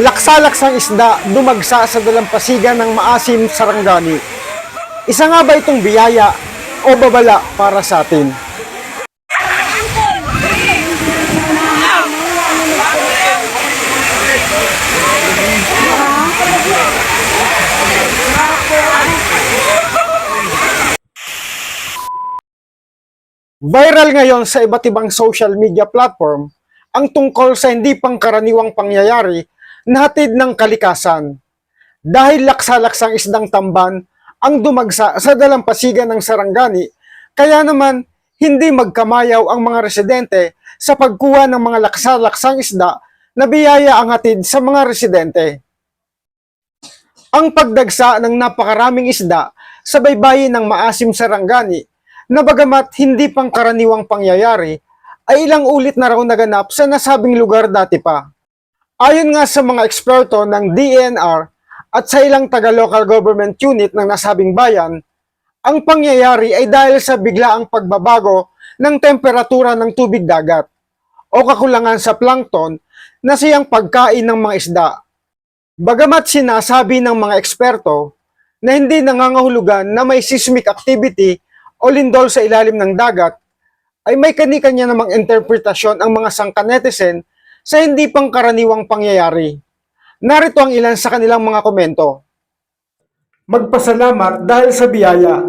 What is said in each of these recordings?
Laksa-laksang isda dumagsa sa dalampasigan ng maasim sarangani. Isa nga ba itong biyaya o babala para sa atin? Viral ngayon sa iba't ibang social media platform ang tungkol sa hindi pangkaraniwang pangyayari na hatid ng kalikasan. Dahil laksa-laksang isdang tamban ang dumagsa sa dalampasigan ng sarangani, kaya naman hindi magkamayaw ang mga residente sa pagkuha ng mga laksa-laksang isda na biyaya ang hatid sa mga residente. Ang pagdagsa ng napakaraming isda sa baybayin ng maasim sarangani na bagamat hindi pangkaraniwang pangyayari, ay ilang ulit na raw naganap sa nasabing lugar dati pa. Ayon nga sa mga eksperto ng DNR at sa ilang taga-local government unit ng nasabing bayan, ang pangyayari ay dahil sa biglaang pagbabago ng temperatura ng tubig dagat o kakulangan sa plankton na siyang pagkain ng mga isda. Bagamat sinasabi ng mga eksperto na hindi nangangahulugan na may seismic activity o lindol sa ilalim ng dagat, ay may kani-kanya namang interpretasyon ang mga sangka netizen sa hindi pangkaraniwang pangyayari. Narito ang ilan sa kanilang mga komento. Magpasalamat dahil sa biyaya,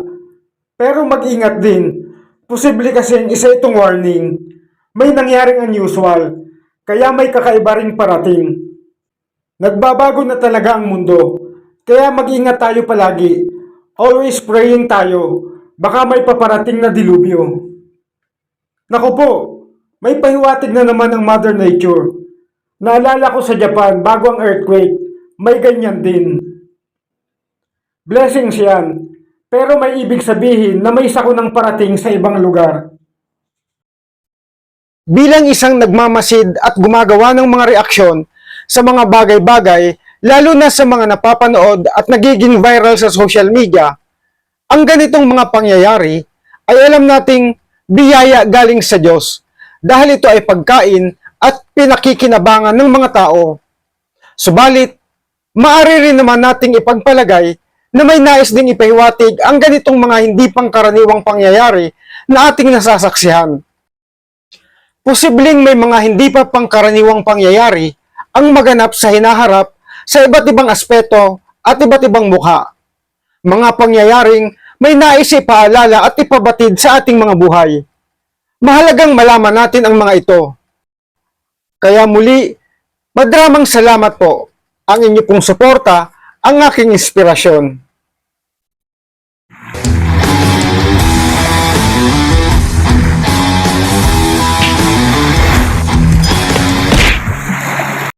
pero mag-ingat din. Posible kasing isa itong warning. May nangyaring unusual, kaya may kakaiba ring parating. Nagbabago na talaga ang mundo, kaya mag-ingat tayo palagi. Always praying tayo, baka may paparating na dilubyo. Naku po, may pahiwatig na naman ang Mother Nature. Naalala ko sa Japan, bago ang earthquake, may ganyan din. Blessings yan, pero may ibig sabihin na may sakunang parating sa ibang lugar. Bilang isang nagmamasid at gumagawa ng mga reaksyon sa mga bagay-bagay, lalo na sa mga napapanood at nagiging viral sa social media, ang ganitong mga pangyayari ay alam nating biyaya galing sa Diyos dahil ito ay pagkain at pinakikinabangan ng mga tao. Subalit, maaari rin naman nating ipagpalagay na may nais ding ipahiwatig ang ganitong mga hindi pangkaraniwang pangyayari na ating nasasaksihan. Posibleng may mga hindi pa pangkaraniwang pangyayari ang maganap sa hinaharap sa iba't ibang aspeto at iba't ibang mukha. Mga pangyayaring may nais ipaalala at ipabatid sa ating mga buhay. Mahalagang malaman natin ang mga ito. Kaya muli, madramang salamat po. Ang inyo pong suporta ang aking inspirasyon.